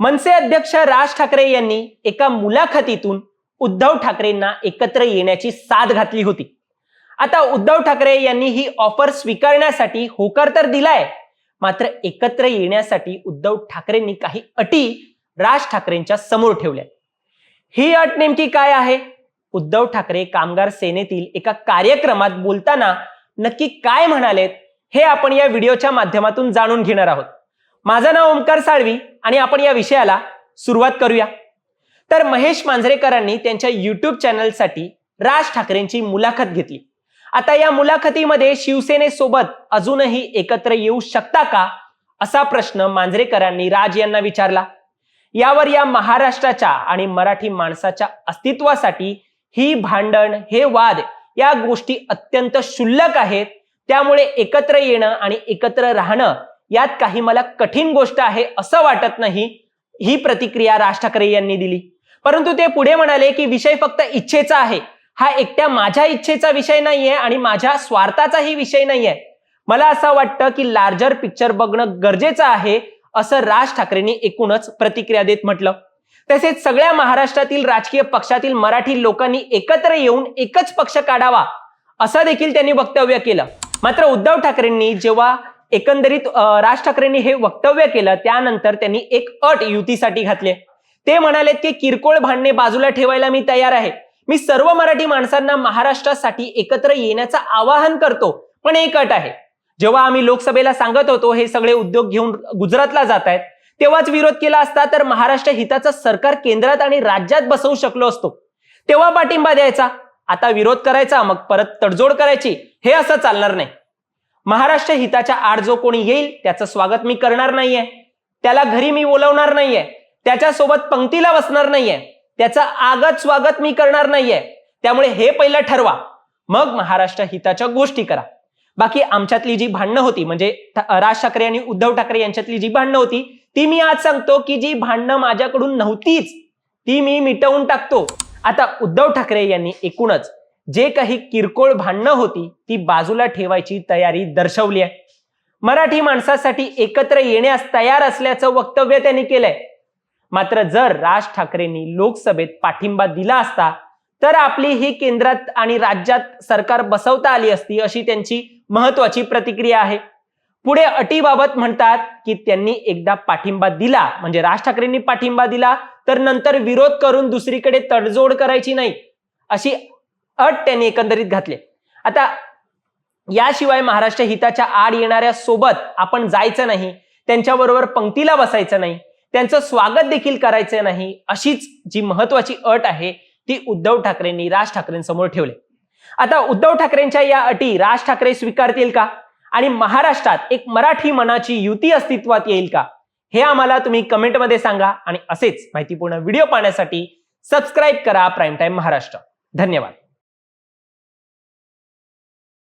मनसे अध्यक्ष राज ठाकरे यांनी एका मुलाखतीतून उद्धव ठाकरेंना एकत्र येण्याची साथ घातली होती. आता उद्धव ठाकरे यांनी ही ऑफर स्वीकारण्यासाठी होकार तर दिलाय मात्र एकत्र येण्यासाठी उद्धव ठाकरेंनी काही अटी राज ठाकरेंच्या समोर ठेवल्या. ही अट नेमकी काय आहे? उद्धव ठाकरे कामगार सेनेतील एका कार्यक्रमात बोलताना नक्की काय म्हणालेत हे आपण या व्हिडिओच्या माध्यमातून जाणून घेणार आहोत. माझं नाव ओमकार साळवी आणि आपण या विषयाला सुरुवात करूया. तर महेश मांजरेकरांनी त्यांच्या युट्यूब चॅनलसाठी राज ठाकरेंची मुलाखत घेतली. आता या मुलाखतीमध्ये शिवसेनेसोबत अजूनही एकत्र येऊ शकता का असा प्रश्न मांजरेकरांनी राज यांना विचारला. यावर या महाराष्ट्राच्या आणि मराठी माणसाच्या अस्तित्वासाठी ही भांडण हे वाद या गोष्टी अत्यंत क्षुल्लक आहेत. त्यामुळे एकत्र येणं आणि एकत्र राहणं यात काही मला कठीण गोष्ट आहे असं वाटत नाही ही प्रतिक्रिया राज ठाकरे यांनी दिली. परंतु ते पुढे म्हणाले की विषय फक्त इच्छेचा आहे. हा एकट्या माझ्या इच्छेचा विषय नाहीये आणि माझ्या स्वार्थाचाही विषय नाहीये. मला असं वाटतं की लार्जर पिक्चर बघणं गरजेचं आहे असं राज ठाकरेंनी एकूणच प्रतिक्रिया देत म्हटलं. तसेच सगळ्या महाराष्ट्रातील राजकीय पक्षातील मराठी लोकांनी एकत्र येऊन एकच पक्ष काढावा असं देखील त्यांनी वक्तव्य केलं. मात्र उद्धव ठाकरेंनी जेव्हा एकंदरीत राज ठाकरेंनी हे वक्तव्य केलं त्यानंतर त्यांनी एक अट युतीसाठी घातले ते म्हणालेत की किरकोळ भांडणे बाजूला ठेवायला मी तयार आहे. मी सर्व मराठी माणसांना महाराष्ट्रासाठी एकत्र येण्याचं आवाहन करतो पण एक अट आहे. जेव्हा आम्ही लोकसभेला सांगत होतो हे सगळे उद्योग घेऊन गुजरातला जात आहेत तेव्हाच विरोध केला असता तर महाराष्ट्र हिताचं सरकार केंद्रात आणि राज्यात बसवू शकलो असतो. तेव्हा पाठिंबा द्यायचा. आता विरोध करायचा मग परत तडजोड करायची. हे असं चालणार नाही. महाराष्ट्र हिताच्या आड जो कोणी येईल त्याचं स्वागत मी करणार नाहीये. त्याला घरी मी बोलवणार नाहीये. त्याच्यासोबत पंक्तीला बसणार नाहीये. त्याचं आगत स्वागत मी करणार नाहीये. त्यामुळे हे पहिलं ठरवा. मग महाराष्ट्र हिताच्या गोष्टी करा. बाकी आमच्यातली जी भांडणं होती म्हणजे राज ठाकरे आणि उद्धव ठाकरे यांच्यातली जी भांडणं होती ती मी आज सांगतो की जी भांडणं माझ्याकडून नव्हतीच ती मी मिटवून टाकतो. आता उद्धव ठाकरे यांनी एकूणच जे काही किरकोळ भांडणं होती ती बाजूला ठेवायची तयारी दर्शवली आहे. मराठी माणसासाठी एकत्र येण्यास तयार असल्याचं वक्तव्य त्यांनी केलंय. मात्र जर राज ठाकरेंनी लोकसभेत पाठिंबा दिला असता तर आपली ही केंद्रात आणि राज्यात सरकार बसवता आली असती अशी त्यांची महत्वाची प्रतिक्रिया आहे. पुढे अटीबाबत म्हणतात की त्यांनी एकदा पाठिंबा दिला म्हणजे राज ठाकरेंनी पाठिंबा दिला तर नंतर विरोध करून दुसरीकडे तडजोड करायची नाही अशी अट त्यांनी एकंदरीत घातले. आता याशिवाय महाराष्ट्र हिताच्या आड येणाऱ्या सोबत आपण जायचं नाही त्यांच्याबरोबर पंक्तीला बसायचं नाही त्यांचं स्वागत देखील करायचं नाही अशीच जी महत्वाची अट आहे ती उद्धव ठाकरेंनी राज ठाकरेंसमोर ठेवली. आता उद्धव ठाकरेंच्या या अटी राज ठाकरे स्वीकारतील का? आणि महाराष्ट्रात एक मराठी मनाची युती अस्तित्वात येईल का? हे आम्हाला तुम्ही कमेंटमध्ये सांगा आणि असेच माहितीपूर्ण व्हिडिओ पाहण्यासाठी सबस्क्राईब करा प्राईम टाईम महाराष्ट्र. धन्यवाद.